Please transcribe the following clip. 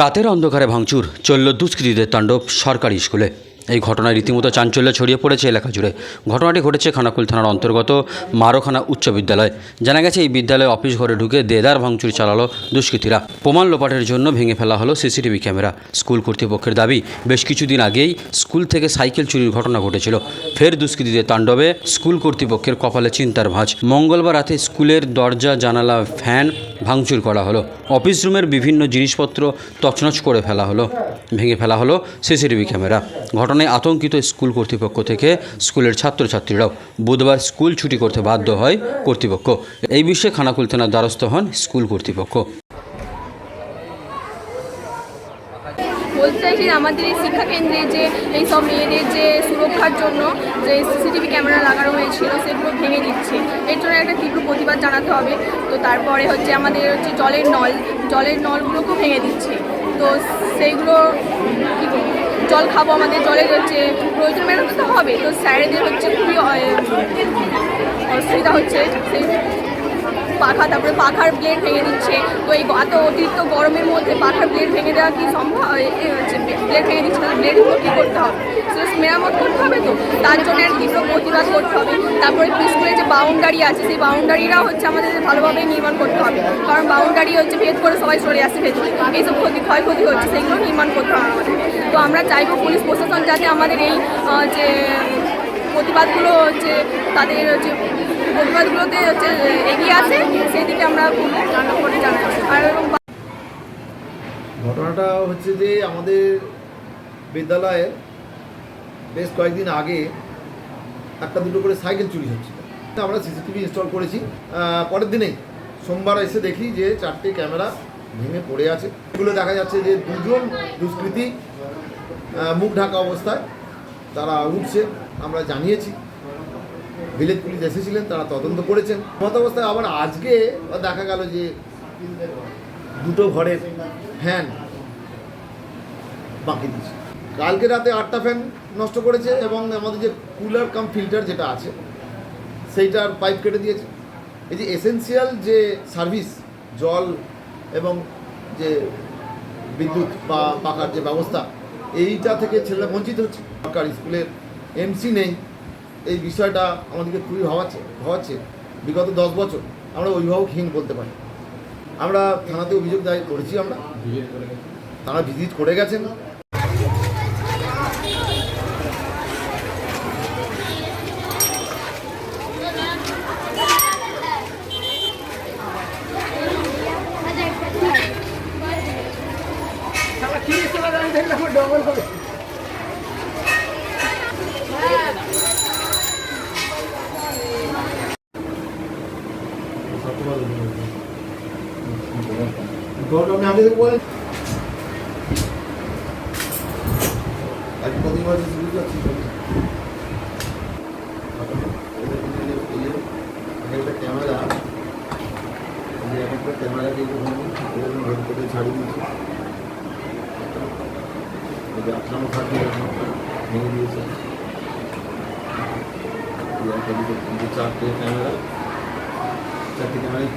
রাতের অন্ধকারে ভাঙচুর চলল দুষ্কৃতীদের তাণ্ডব সরকারি স্কুলে। এই ঘটনায় রীতিমতো চাঞ্চল্য ছড়িয়ে পড়েছে এলাকা জুড়ে। ঘটনাটি ঘটেছে খানাকুল থানার অন্তর্গত মারোখানা উচ্চ বিদ্যালয়। জানা গেছে, এই বিদ্যালয়ে অফিস ঘরে ঢুকে দেদার ভাঙচুর চালালো দুষ্কৃতীরা। প্রমাণ লোপাটের জন্য ভেঙে ফেলা হলো সিসিটিভি ক্যামেরা। স্কুল কর্তৃপক্ষের দাবি, বেশ কিছুদিন আগেই স্কুল থেকে সাইকেল চুরির ঘটনা ঘটেছিল। ফের দুষ্কৃতীদের তাণ্ডবে স্কুল কর্তৃপক্ষের কপালে চিন্তার ভাঁজ। মঙ্গলবার রাতে স্কুলের দরজা, জানালা, ফ্যান ভাঙচুর করা হলো। অফিস রুমের বিভিন্ন জিনিসপত্র তছনছ করে ফেলা হলো। ভেঙে ফেলা হলো সিসিটিভি ক্যামেরা। ঘটনায় আতঙ্কিত স্কুল কর্তৃপক্ষ থেকে স্কুলের ছাত্রছাত্রীরাও বুধবার স্কুল ছুটি করতে বাধ্য হয় কর্তৃপক্ষ। এই বিষয়ে খানাকুল থানার দ্বারস্থ হন স্কুল কর্তৃপক্ষ। বলতে আমাদের এই শিক্ষা কেন্দ্রে যে এই সব মেয়েদের যে সুরক্ষার জন্য যে সিসিটিভি ক্যামেরা লাগানো হয়েছিল, সেগুলো ভেঙে দিচ্ছে। এর জন্য একটা তীব্র প্রতিবাদ জানাতে হবে। তো তারপরে হচ্ছে আমাদের হচ্ছে জলের নল, জলের নলগুলোকেও ভেঙে দিচ্ছে। তো সেইগুলো কী? জল খাব, আমাদের জলের হচ্ছে প্রয়োজন মেটাতে তো হবে। তো স্যারেদের হচ্ছে খুবই অসুবিধা হচ্ছে। সেই পাখা, তারপরে পাখার ব্লেড ভেঙে দিচ্ছে। তো এই এত অতিরিক্ত গরমের মধ্যে পাখার ব্লেড ভেঙে দেওয়া কি সম্ভব? হচ্ছে ব্লেড ভেঙে দিচ্ছে, তাহলে ব্লেডগুলো কী করতে হবে? মেরামত করতে হবে তো? তার জন্য একটা তীব্র প্রতিবাদ করতে হবে। তারপরে স্কুলের যে বাউন্ডারি আছে, সেই বাউন্ডারিটাও হচ্ছে আমাদের ভালোভাবে নির্মাণ করতে হবে। কারণ বাউন্ডারি হচ্ছে ভেদ করে সবাই চলে আসে ভেতরে। এইসব ক্ষতি, ক্ষয়ক্ষতি হচ্ছে সেগুলো নির্মাণ করতে হবে আমাদের। তো আমরা চাইব পুলিশ প্রশাসন যাতে আমাদের এই যে প্রতিবাদগুলো হচ্ছে, তাদের হচ্ছে প্রতিবাদগুলোতে হচ্ছে এগিয়ে আসে, সেই দিকে আমরা করে জানাচ্ছি। আর ঘটনাটা হচ্ছে যে আমাদের বিদ্যালয়ে বেশ কয়েকদিন আগে একটা দুটো করে সাইকেল চুরি হচ্ছিল। আমরা সিসিটিভি ইনস্টল করেছি। পরের দিনেই সোমবার এসে দেখি যে চারটে ক্যামেরা ভেঙে পড়ে আছে। এগুলো দেখা যাচ্ছে যে দুজন দুষ্কৃতী মুখ ঢাকা অবস্থায় তারা উঠছে, আমরা জানিয়েছি। ভিলেজ পুলিশ এসেছিলেন, তারা তদন্ত করেছেন। মত অবস্থায় আবার আজকে দেখা গেল যে দুটো ঘরের ফ্যান বাকি দিচ্ছে কালকে রাতে আটটা ফ্যান নষ্ট করেছে এবং আমাদের যে কুলার কাম ফিল্টার যেটা আছে সেইটার পাইপ কেটে দিয়েছে। এই যে এসেন্সিয়াল যে সার্ভিস জল এবং যে বিদ্যুৎ বা পাকার যে ব্যবস্থা এইটা থেকে ছেলেরা বঞ্চিত হচ্ছে। সরকার স্কুলের এমসি নেই। এই বিষয়টা আমাদেরকে খুবই ভাবাচ্ছে ভাবাচ্ছে। বিগত দশ বছর আমরা অভিভাবকহীন বলতে পারি। আমরা থানাতে অভিযোগ দায়ের করেছি আমরা। তারা ভিজিট করে গেছেন। করছি একটা ক্যামেরা ক্যামেরা দিয়ে ছাড়িয়ে দিয়েছি আপনারও থাকবে ভেঙে দিয়েছে এই একটা দুটো তিনটে চারটে ক্যামেরা চারটে ক্যামেরাই